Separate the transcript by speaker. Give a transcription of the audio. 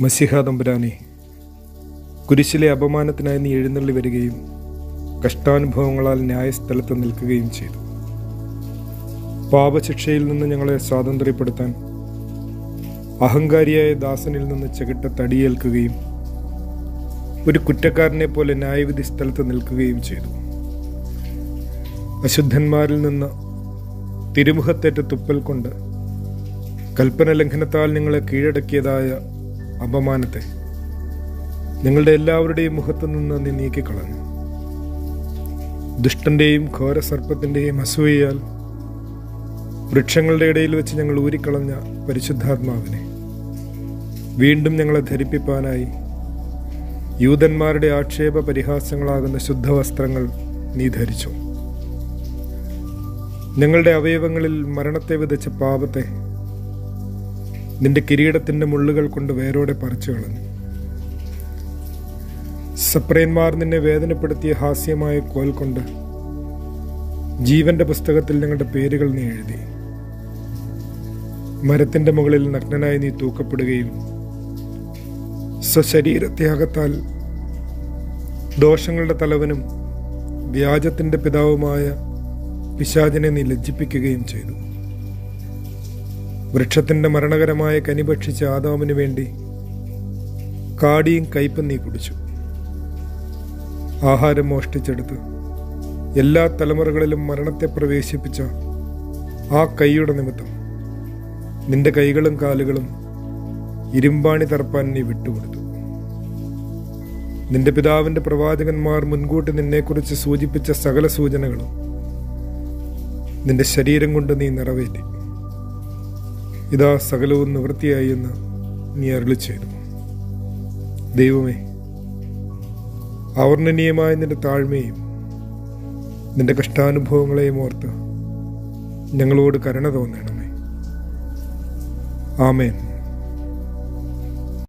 Speaker 1: മസിഹ കുരിശിലെ അപമാനത്തിനായി നീ എഴുന്നള്ളി വരികയും കഷ്ടാനുഭവങ്ങളാൽ ന്യായസ്ഥലത്ത് നിൽക്കുകയും ചെയ്തു. പാപശിക്ഷയിൽ നിന്ന് ഞങ്ങളെ സ്വാതന്ത്ര്യപ്പെടുത്താൻ അഹങ്കാരിയായ ദാസനിൽ നിന്ന് ചകിട്ട തടിയേൽക്കുകയും ഒരു കുറ്റക്കാരനെ പോലെ ന്യായവിധി സ്ഥലത്ത് നിൽക്കുകയും ചെയ്തു. അശുദ്ധന്മാരിൽ നിന്ന് തിരുമുഖത്തേറ്റ തുപ്പൽ കൊണ്ട് കൽപ്പന ലംഘനത്താൽ നിങ്ങളെ കീഴടക്കിയതായ അപമാനത്തെ നിങ്ങളുടെ എല്ലാവരുടെയും മുഖത്തു നിന്ന് നീ നീക്കിക്കളഞ്ഞു. ദുഷ്ടന്റെയും ഘോരസർപ്പത്തിന്റെയും അസൂയയാൽ വൃക്ഷങ്ങളുടെ ഇടയിൽ വെച്ച് ഞങ്ങൾ ഊരിക്കളഞ്ഞ പരിശുദ്ധാത്മാവിനെ വീണ്ടും ഞങ്ങളെ ധരിപ്പിപ്പാനായി യൂതന്മാരുടെ ആക്ഷേപ പരിഹാസങ്ങളാകുന്ന ശുദ്ധവസ്ത്രങ്ങൾ നീ ധരിച്ചു. ഞങ്ങളുടെ അവയവങ്ങളിൽ മരണത്തെ വിതച്ച പാപത്തെ നിന്റെ കിരീടത്തിന്റെ മുള്ളുകൾ കൊണ്ട് വേരോടെ പറിച്ചു കളഞ്ഞു. സപ്രയന്മാർ നിന്നെ വേദനപ്പെടുത്തിയ ഹാസ്യമായ കോൽ കൊണ്ട് ജീവന്റെ പുസ്തകത്തിൽ ഞങ്ങളുടെ പേരുകൾ നീ എഴുതി. മരത്തിന്റെ മുകളിൽ നഗ്നനായി നീ തൂക്കപ്പെടുകയും സ്വശരീരത്യാഗത്താൽ ദോഷങ്ങളുടെ തലവനും വ്യാജത്തിന്റെ പിതാവുമായ പിശാചിനെ നീ ലജ്ജിപ്പിക്കുകയും ചെയ്തു. വൃക്ഷത്തിന്റെ മരണകരമായ കനി ഭക്ഷിച്ച ആദാമിന് വേണ്ടി കാടിയും കൈപ്പന്നി കുടിച്ചു. ആഹാരം മോഷ്ടിച്ചെടുത്ത് എല്ലാ തലമുറകളിലും മരണത്തെ പ്രവേശിപ്പിച്ച ആ കൈയുടെ നിമിത്തം നിന്റെ കൈകളും കാലുകളും ഇരുമ്പാണി തറപ്പാൻ നീ വിട്ടുകൊടുത്തു. നിന്റെ പിതാവിന്റെ പ്രവാചകന്മാർ മുൻകൂട്ടി നിന്നെക്കുറിച്ച് സൂചിപ്പിച്ച സകല സൂചനകളും നിന്റെ ശരീരം കൊണ്ട് നീ നിറവേറ്റി. ഇതാ സകലവും നിവൃത്തിയായി എന്ന് നീ അരുളി ചെയ്തു. ദൈവമേ അവർണനീയമായ നിന്റെ താഴ്മയും നിന്റെ കഷ്ടാനുഭവങ്ങളെയും ഓർത്ത് ഞങ്ങളോട് കരുണ തോന്നണമേ. ആമേൻ.